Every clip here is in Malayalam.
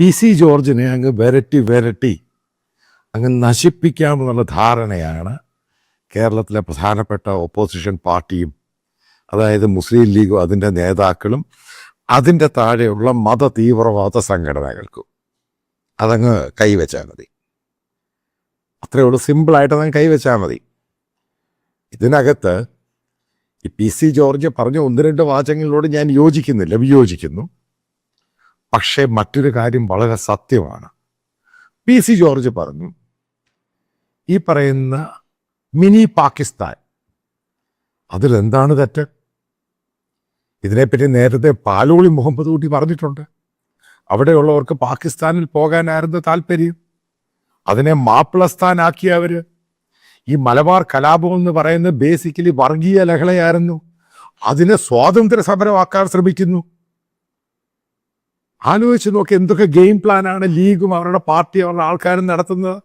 പി സി ജോർജിനെ അങ്ങ് വിരട്ടി വിരട്ടി അങ്ങ് നശിപ്പിക്കാമെന്നുള്ള ധാരണയാണ് കേരളത്തിലെ പ്രധാനപ്പെട്ട ഓപ്പോസിഷൻ പാർട്ടിയും അതായത് മുസ്ലിം ലീഗും അതിന്റെ നേതാക്കളും അതിന്റെ താഴെയുള്ള മത തീവ്രവാദ സംഘടനകൾക്കും. അതങ്ങ് കൈവച്ചാൽ മതി. അത്രയേ ഉള്ളൂ. സിമ്പിളായിട്ട് അതങ്ങ് കൈവച്ചാൽ മതി. ഇതിനകത്ത് ഈ പി സി ജോർജ് പറഞ്ഞ ഒന്ന് രണ്ട് വാചകങ്ങളോട് ഞാൻ യോജിക്കുന്നില്ല വിയോജിക്കുന്നു. പക്ഷേ മറ്റൊരു കാര്യം വളരെ സത്യമാണ്. പി സി ജോർജ് പറഞ്ഞു ഈ പറയുന്ന മിനി പാകിസ്ഥാൻ അതിലെന്താണ് തെറ്റ്? ഇതിനെപ്പറ്റി നേരത്തെ പാലോളി മുഹമ്മദ് കൂട്ടി പറഞ്ഞിട്ടുണ്ട്. അവിടെയുള്ളവർക്ക് പാകിസ്ഥാനിൽ പോകാനായിരുന്നു താല്പര്യം. അതിനെ മാപ്പിളസ്ഥാനാക്കിയ അവർ ഈ മലബാർ കലാപം എന്ന് പറയുന്നത് ബേസിക്കലി വർഗീയ ലഹളയായിരുന്നു. അതിനെ സ്വാതന്ത്ര്യ സമരമാക്കാൻ ശ്രമിക്കുന്നു. ആലോചിച്ച് നോക്കി എന്തൊക്കെ ഗെയിം പ്ലാനാണ് ലീഗും അവരുടെ പാർട്ടി അവരുടെ ആൾക്കാരും നടത്തുന്നത്.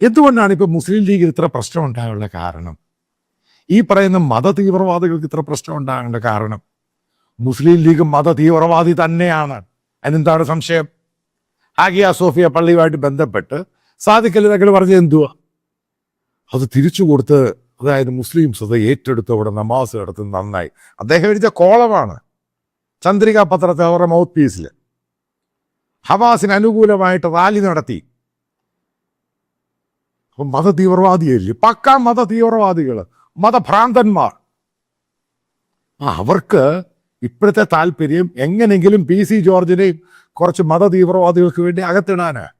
എന്തുകൊണ്ടാണ് ഇപ്പൊ മുസ്ലിം ലീഗിൽ ഇത്ര പ്രശ്നം ഉണ്ടാകാനുള്ള കാരണം? ഈ പറയുന്ന മത തീവ്രവാദികൾക്ക് ഇത്ര പ്രശ്നം ഉണ്ടാകേണ്ട കാരണം? മുസ്ലിം ലീഗ് മത തീവ്രവാദി തന്നെയാണ്. അതിനെന്താണ് സംശയം? ആഗിയ സോഫിയ പള്ളിയുമായിട്ട് ബന്ധപ്പെട്ട് സാധിക്കലിതകൾ പറഞ്ഞത് എന്തുവാ? അത് തിരിച്ചു കൊടുത്ത് അതായത് മുസ്ലിംസ് അത് ഏറ്റെടുത്ത് അവിടെ നമാസ് നടത്തുന്നത് നന്നായി. അദ്ദേഹം എഴുതിയ കോളമാണ്. ചന്ദ്രിക പത്രത്തിൽ അവരുടെ മൗത്ത് പീസിൽ ഹമാസിന് അനുകൂലമായിട്ട് റാലി നടത്തി. അപ്പം മത തീവ്രവാദിയല്ലേ പക്ക മത തീവ്രവാദികൾ മതഭ്രാന്തന്മാർ അവർക്ക് ഇപ്പോഴത്തെ താല്പര്യം എങ്ങനെങ്കിലും പി സി ജോർജിനെയും കുറച്ച് മത തീവ്രവാദികൾക്ക് വേണ്ടി അകത്തിടാനാണ്.